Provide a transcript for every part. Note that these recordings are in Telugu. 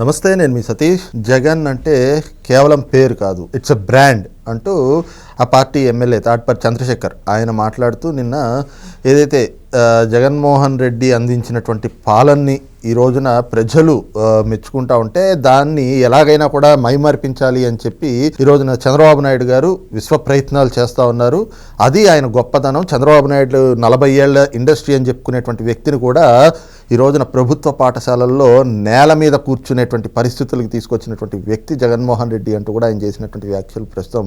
నమస్తే నేను మీ సతీష్. జగన్ అంటే కేవలం పేరు కాదు ఇట్స్ అ బ్రాండ్ అంటూ ఆ పార్టీ ఎమ్మెల్యే తాట్పర్ చంద్రశేఖర్ ఆయన మాట్లాడుతూ నిన్న ఏదైతే జగన్మోహన్ రెడ్డి అందించినటువంటి పాలనని ఈ రోజున ప్రజలు మెచ్చుకుంటా ఉంటే దాన్ని ఎలాగైనా కూడా మైమర్పించాలి అని చెప్పి ఈ రోజున చంద్రబాబు నాయుడు గారు విశ్వ ప్రయత్నాలు చేస్తూ ఉన్నారు. అది ఆయన గొప్పతనం. చంద్రబాబు నాయుడు నలభై ఏళ్ళ ఇండస్ట్రీ అని చెప్పుకునేటువంటి వ్యక్తిని కూడా ఈ రోజున ప్రభుత్వ పాఠశాలల్లో నేల మీద కూర్చునేటువంటి పరిస్థితులకు తీసుకొచ్చినటువంటి వ్యక్తి జగన్మోహన్ రెడ్డి అంటూ కూడా ఆయన చేసినటువంటి వ్యాఖ్యలు ప్రస్తుతం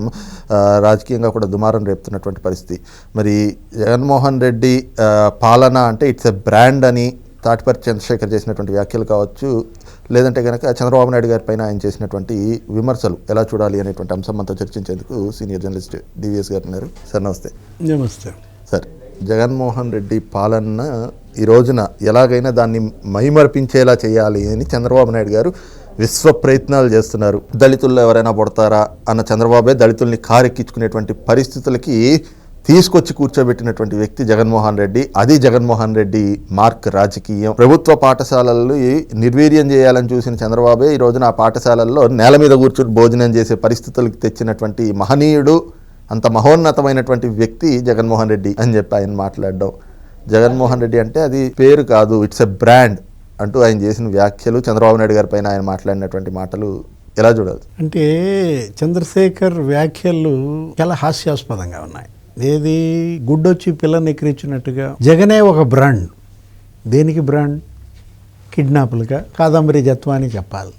రాజకీయంగా కూడా దుమారం రేపుతున్నటువంటి పరిస్థితి. మరి జగన్మోహన్ రెడ్డి పాలన అంటే ఇట్స్ ఎ బ్రాండ్ అని తాటిపర్తి చంద్రశేఖర్ చేసినటువంటి వ్యాఖ్యలు కావచ్చు లేదంటే కనుక చంద్రబాబు నాయుడు గారి పైన ఆయన చేసినటువంటి విమర్శలు ఎలా చూడాలి అనేటువంటి అంశం మనతో చర్చించేందుకు సీనియర్ జర్నలిస్ట్ డివిఎస్ గారు ఉన్నారు. సార్ నమస్తే. నమస్తే. సార్ జగన్మోహన్ రెడ్డి పాలన ఈ రోజున ఎలాగైనా దాన్ని మైమర్పించేలా చేయాలి అని చంద్రబాబు నాయుడు గారు విశ్వ ప్రయత్నాలు చేస్తున్నారు. దళితుల్లో ఎవరైనా పుడతారా అన్న చంద్రబాబే దళితుల్ని కారెక్కించుకునేటువంటి పరిస్థితులకి తీసుకొచ్చి కూర్చోబెట్టినటువంటి వ్యక్తి జగన్మోహన్ రెడ్డి. అది జగన్మోహన్ రెడ్డి మార్క్ రాజకీయం. ప్రభుత్వ పాఠశాలలు నిర్వీర్యం చేయాలని చూసిన చంద్రబాబే ఈ రోజున ఆ పాఠశాలల్లో నేల మీద కూర్చుని భోజనం చేసే పరిస్థితులకు తెచ్చినటువంటి మహనీయుడు అంత మహోన్నతమైనటువంటి వ్యక్తి జగన్మోహన్ రెడ్డి అని చెప్పి ఆయన మాట్లాడడం. జగన్మోహన్ రెడ్డి అంటే అది పేరు కాదు ఇట్స్ ఎ బ్రాండ్ అంటూ ఆయన చేసిన వ్యాఖ్యలు చంద్రబాబు నాయుడు గారి పైన ఆయన మాట్లాడినటువంటి మాటలు ఎలా చూడాలి? అంటే చంద్రశేఖర్ వ్యాఖ్యలు చాలా హాస్యాస్పదంగా ఉన్నాయి. ఏది గుడ్డొచ్చి పిల్లని ఎక్కిరించినట్టుగా జగనే ఒక బ్రాండ్ దేనికి బ్రాండ్ కిడ్నాపులుగా. కాదంబరి జత్వాని చెప్పాలి.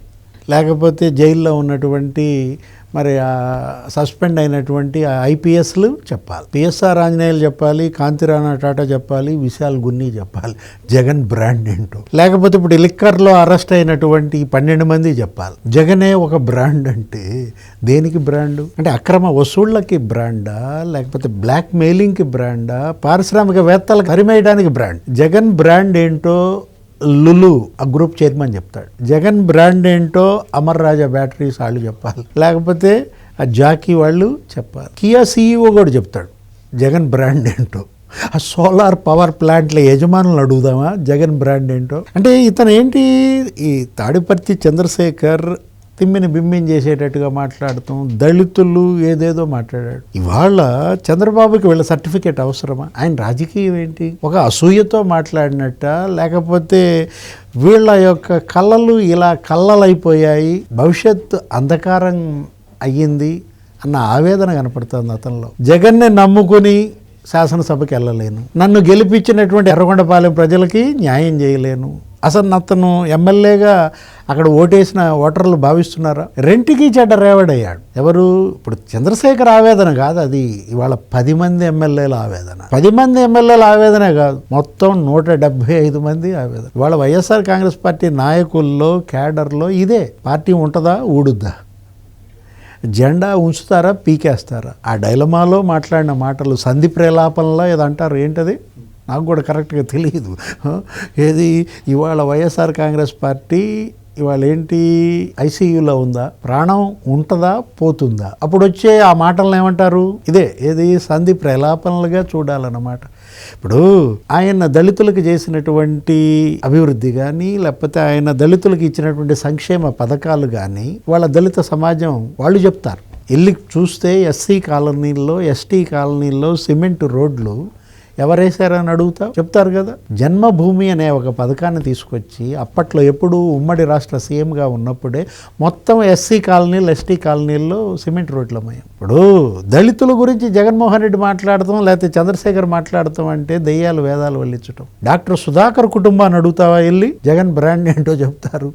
లేకపోతే జైల్లో ఉన్నటువంటి మరి ఆ సస్పెండ్ అయినటువంటి ఆ ఐపీఎస్లు చెప్పాలి. పిఎస్ఆర్ ఆంజనేయులు చెప్పాలి కాంతిరాణా టాటా చెప్పాలి విశాల్ గున్ని చెప్పాలి జగన్ బ్రాండ్ ఏంటో. లేకపోతే ఇప్పుడు లిక్కర్లో అరెస్ట్ అయినటువంటి పన్నెండు మంది చెప్పాలి. జగనే ఒక బ్రాండ్ అంటే దేనికి బ్రాండ్? అంటే అక్రమ వసూళ్ళకి బ్రాండా లేకపోతే బ్లాక్ మెయిలింగ్కి బ్రాండా పారిశ్రామికవేత్తలకు హరిమేయడానికి బ్రాండ్? జగన్ బ్రాండ్ ఏంటో లులు ఆ గ్రూప్ చైర్మన్ చెప్తాడు. జగన్ బ్రాండ్ ఏంటో అమర్ రాజా బ్యాటరీస్ వాళ్ళు చెప్పాలి. లేకపోతే ఆ జాకీ వాళ్ళు చెప్పాలి. కియా సీఈఓ కూడా చెప్తాడు జగన్ బ్రాండ్ ఏంటో. ఆ సోలార్ పవర్ ప్లాంట్ల యజమానులు అడుగుదామా జగన్ బ్రాండ్ ఏంటో. అంటే ఇతను ఏంటి? ఈ తాడిపర్తి చంద్రశేఖర్ తిమ్మిని బిమ్మిని చేసేటట్టుగా మాట్లాడటం దళితులు ఏదేదో మాట్లాడాడు. ఇవాళ చంద్రబాబుకి వీళ్ళ సర్టిఫికేట్ అవసరమా? ఆయన రాజకీయం ఏంటి? ఒక అసూయతో మాట్లాడినట్ట? లేకపోతే వీళ్ళ యొక్క కళ్ళలు ఇలా కళ్ళలైపోయాయి? భవిష్యత్ అంధకారం అయ్యింది అన్న ఆవేదన కనపడుతుంది అతనిలో. జగన్ని నమ్ముకుని శాసనసభకి వెళ్ళలేను. నన్ను గెలిపించినటువంటి ఎర్రగొండపాలెం ప్రజలకి న్యాయం చేయలేను. అసలు అతను ఎమ్మెల్యేగా అక్కడ ఓటేసిన ఓటర్లు భావిస్తున్నారా? రెంటికి చెడ్డ రేవడయ్యాడు ఎవరు? ఇప్పుడు చంద్రశేఖర్ ఆవేదన కాదు అది. ఇవాళ పది మంది ఎమ్మెల్యేల ఆవేదన. పది మంది ఎమ్మెల్యేల ఆవేదనే కాదు. మొత్తం నూట డెబ్బై ఐదు మంది ఆవేదన. ఇవాళ వైఎస్ఆర్ కాంగ్రెస్ పార్టీ నాయకుల్లో క్యాడర్లో ఇదే. పార్టీ ఉంటుందా? ఊడుద్దా? జెండా ఉంచుతారా? పీకేస్తారా? ఆ డైలమాలో మాట్లాడిన మాటలు సంధి ప్రేలాపంలో ఏదో అంటారు ఏంటది? నాకు కూడా కరెక్ట్గా తెలియదు ఏది? ఇవాళ వైఎస్ఆర్ కాంగ్రెస్ పార్టీ ఇవాళ ఏంటి? ఐసీయూలో ఉందా? ప్రాణం ఉంటుందా? పోతుందా? అప్పుడు వచ్చే ఆ మాటలను ఏమంటారు? ఇదే ఏది? సంధి ప్రలాపనలుగా చూడాలన్నమాట. ఇప్పుడు ఆయన దళితులకు చేసినటువంటి అభివృద్ధి కానీ లేకపోతే ఆయన దళితులకు ఇచ్చినటువంటి సంక్షేమ పథకాలు కానీ వాళ్ళ దళిత సమాజం వాళ్ళు చెప్తారు. వెళ్ళి చూస్తే ఎస్సీ కాలనీల్లో ఎస్టీ కాలనీల్లో సిమెంట్ రోడ్లు ఎవరేశారని అడుగుతావు? చెప్తారు కదా. జన్మభూమి అనే ఒక పథకాన్ని తీసుకొచ్చి అప్పట్లో ఎప్పుడు ఉమ్మడి రాష్ట్ర సీఎంగా ఉన్నప్పుడే మొత్తం ఎస్సీ కాలనీలు ఎస్టీ కాలనీల్లో సిమెంట్ రోడ్లు ఇప్పుడు దళితుల గురించి జగన్మోహన్ రెడ్డి మాట్లాడతాం లేకపోతే చంద్రశేఖర్ మాట్లాడతాం అంటే దెయ్యాలు వేదాలు వల్లించటం. డాక్టర్ సుధాకర్ కుటుంబాన్ని అడుగుతావా వెళ్ళి జగన్ బ్రాండ్ ఏంటో చెప్తారు.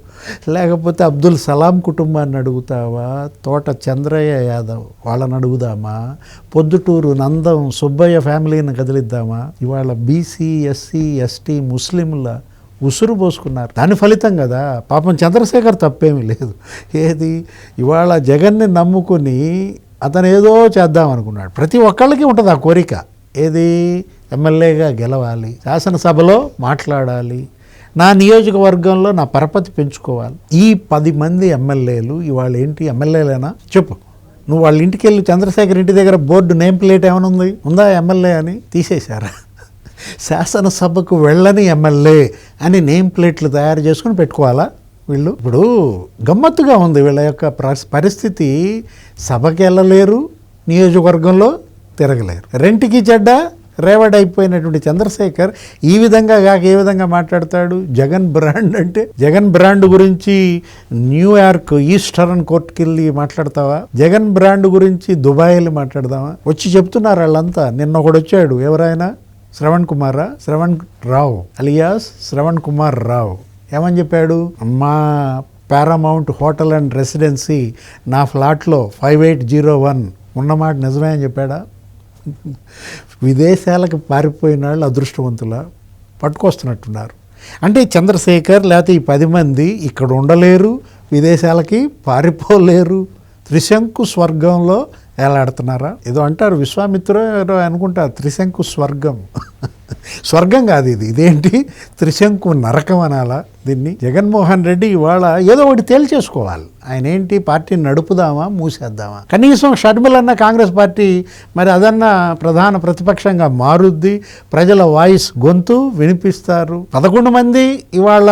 లేకపోతే అబ్దుల్ సలాం కుటుంబాన్ని అడుగుతావా? తోట చంద్రయ్య యాదవ్ వాళ్ళని అడుగుదామా? పొద్దుటూరు నందం సుబ్బయ్య ఫ్యామిలీని కదిలిద్దామా? ఇవాళ బీసీ ఎస్సీ ఎస్టీ ముస్లింల ఉసురు పోసుకున్నారు. దాని ఫలితం కదా? పాపం చంద్రశేఖర్ తప్పేమీ లేదు. ఏది? ఇవాళ జగన్ని నమ్ముకుని అతను ఏదో చేద్దాం అనుకున్నాడు. ప్రతి ఒక్కళ్ళకి ఉంటుంది ఆ కోరిక. ఏది? ఎమ్మెల్యేగా గెలవాలి. శాసనసభలో మాట్లాడాలి. నా నియోజకవర్గంలో నా పరపతి పెంచుకోవాలి. ఈ పది మంది ఎమ్మెల్యేలు ఇవాళ ఏంటి? ఎమ్మెల్యేలేనా? చెప్పు. నువ్వు వాళ్ళ ఇంటికి వెళ్ళి చంద్రశేఖర్ ఇంటి దగ్గర బోర్డు నేమ్ ప్లేట్ ఏమైనా ఉంది? ఉందా ఎమ్మెల్యే అని తీసేశారా? శాసనసభకు వెళ్ళని ఎమ్మెల్యే అని నేమ్ ప్లేట్లు తయారు చేసుకుని పెట్టుకోవాలా వీళ్ళు? ఇప్పుడు గమ్మత్తుగా ఉంది వీళ్ళ యొక్క ప్రస్- పరిస్థితి. సభకి వెళ్ళలేరు నియోజకవర్గంలో తిరగలేరు. రెంటికి చెడ్డ? రేవడ్ అయిపోయినటువంటి చంద్రశేఖర్ ఈ విధంగా కాక ఏ విధంగా మాట్లాడతాడు? జగన్ బ్రాండ్ అంటే? జగన్ బ్రాండ్ గురించి న్యూయార్క్ ఈస్టర్న్ కోర్టుకి వెళ్ళి మాట్లాడతావా? జగన్ బ్రాండ్ గురించి దుబాయ్ వెళ్ళి మాట్లాడదామా? వచ్చి చెప్తున్నారు వాళ్ళంతా. నిన్న ఒకడు వచ్చాడు. ఎవరైనా శ్రవణ్ కుమారా? శ్రవణ్ రావు. అలియాస్ శ్రవణ్ కుమార్ రావు. ఏమని చెప్పాడు? మా పారామౌంట్ హోటల్ అండ్ రెసిడెన్సీ నా ఫ్లాట్లో ఫైవ్ ఎయిట్ జీరో వన్ ఉన్నమాట నిజమే అని చెప్పాడా? విదేశాలకు పారిపోయిన వాళ్ళు అదృష్టవంతుల పట్టుకొస్తున్నట్టున్నారు. అంటే చంద్రశేఖర్ లేకపోతే ఈ పది మంది ఇక్కడ ఉండలేరు విదేశాలకి పారిపోలేరు త్రిశంకు స్వర్గంలో ఏలాడుతున్నారా ఏదో అంటారు విశ్వామిత్ర ఎవరో అనుకుంటారు త్రిశంకు స్వర్గం. స్వర్గం కాదు ఇది. ఇదేంటి? త్రిశంకు నరకం అనాలా దీన్ని? జగన్మోహన్ రెడ్డి ఇవాళ ఏదో ఒకటి తేల్చేసుకోవాలి. ఆయన ఏంటి పార్టీని నడుపుదామా? మూసేద్దామా? కనీసం షర్మిలన్న కాంగ్రెస్ పార్టీ మరి అదన్నా ప్రధాన ప్రతిపక్షంగా మారుద్ది. ప్రజల వాయిస్ గొంతు వినిపిస్తారు. పదకొండు మంది ఇవాళ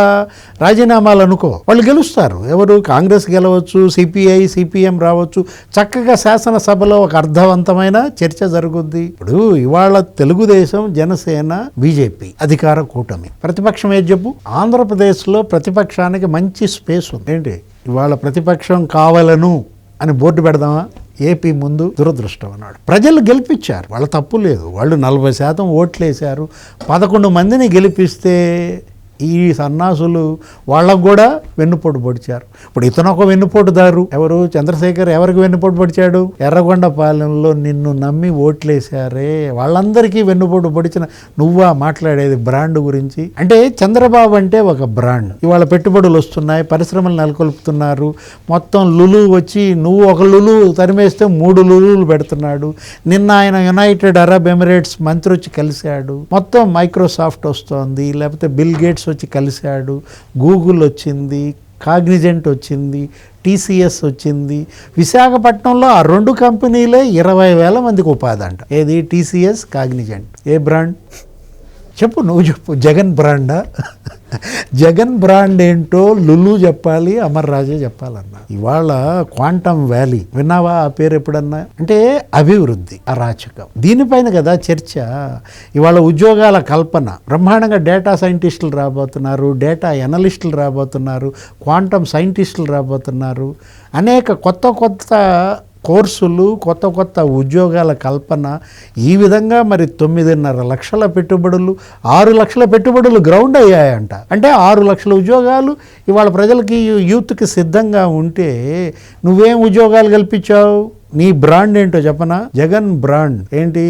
రాజీనామాలు అనుకో. వాళ్ళు గెలుస్తారు. ఎవరు? కాంగ్రెస్ గెలవచ్చు సిపిఐ సిపిఎం రావచ్చు. చక్కగా శాసనసభలో ఒక అర్థవంతమైన చర్చ జరుగుద్ది. ఇప్పుడు ఇవాళ తెలుగుదేశం జనసేన బీజేపీ అధికార కూటమి. ప్రతిపక్షం ఏది చెప్పు? ఆంధ్రప్రదేశ్లో ప్రతిపక్షానికి మంచి స్పేస్ ఉంది. ఏంటి? ఇవాళ ప్రతిపక్షం కావాలను అని బోర్డు పెడదామా? ఏపీ ముందు దురదృష్టం అన్నాడు. ప్రజలు గెలిపించారు. వాళ్ళ తప్పు లేదు. వాళ్ళు నలభై శాతం ఓట్లు వేశారు పదకొండు మందిని గెలిపిస్తే ఈ సన్నాసులు వాళ్ళకు కూడా వెన్నుపోటు పొడిచారు. ఇప్పుడు ఇతను ఒక వెన్నుపోటుదారు. ఎవరు? చంద్రశేఖర్ ఎవరికి వెన్నుపోటు పొడిచాడు? ఎర్రగొండపాలెంలో నిన్ను నమ్మి ఓట్లేశారే. వాళ్ళందరికీ వెన్నుపోటు పొడిచిన నువ్వా మాట్లాడేది బ్రాండ్ గురించి? అంటే చంద్రబాబు అంటే ఒక బ్రాండ్. ఇవాళ పెట్టుబడులు వస్తున్నాయి పరిశ్రమలు నెలకొల్పుతున్నారు. మొత్తం లులు వచ్చి నువ్వు ఒక లులు తరిమేస్తే మూడు లులులు పెడుతున్నాడు. నిన్న ఆయన యునైటెడ్ అరబ్ ఎమిరేట్స్ మంత్రి వచ్చి కలిశాడు. మొత్తం మైక్రోసాఫ్ట్ వస్తోంది లేకపోతే బిల్ గేట్స్ వచ్చి కలిశాడు గూగుల్ వచ్చింది కాగ్నిజెంట్ వచ్చింది టీసీఎస్ వచ్చింది. విశాఖపట్నంలో ఆ రెండు కంపెనీలే ఇరవై వేల మందికి ఉపాధి అంట. ఏది? టీసీఎస్ కాగ్నిజెంట్ ఏ బ్రాండ్? చెప్పు నువ్వు చెప్పు. జగన్ బ్రాండా? జగన్ బ్రాండ్ ఏంటో లులు చెప్పాలి అమర్ రాజే చెప్పాలన్నా. ఇవాళ క్వాంటమ్ వ్యాలీ విన్నావా ఆ పేరు ఎప్పుడన్నా? అంటే అభివృద్ధి అరాచకం. దీనిపైన కదా చర్చ. ఇవాళ ఉద్యోగాల కల్పన. బ్రహ్మాండంగా డేటా సైంటిస్టులు రాబోతున్నారు డేటా ఎనలిస్టులు రాబోతున్నారు క్వాంటమ్ సైంటిస్టులు రాబోతున్నారు. అనేక కొత్త కొత్త కోర్సులు కొత్త కొత్త ఉద్యోగాల కల్పన ఈ విధంగా మరి తొమ్మిదిన్నర లక్షల పెట్టుబడులు ఆరు లక్షల పెట్టుబడులు గ్రౌండ్ అయ్యాయంట. అంటే ఆరు లక్షల ఉద్యోగాలు ఇవాళ ప్రజలకి యూత్కి సిద్ధంగా ఉంటే నువ్వేం ఉద్యోగాలు కల్పించావు? నీ బ్రాండ్ ఏంటో చెప్పనా? జగన్ బ్రాండ్. ఏంటి?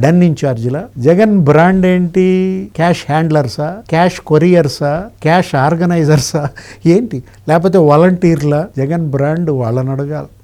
డన్ ఇన్ఛార్జ్లా? జగన్ బ్రాండ్ ఏంటి? క్యాష్ హ్యాండ్లర్సా? క్యాష్ కొరియర్సా? క్యాష్ ఆర్గనైజర్సా? ఏంటి? లేకపోతే వాలంటీర్లా? జగన్ బ్రాండ్ వాళ్ళని అడగాలి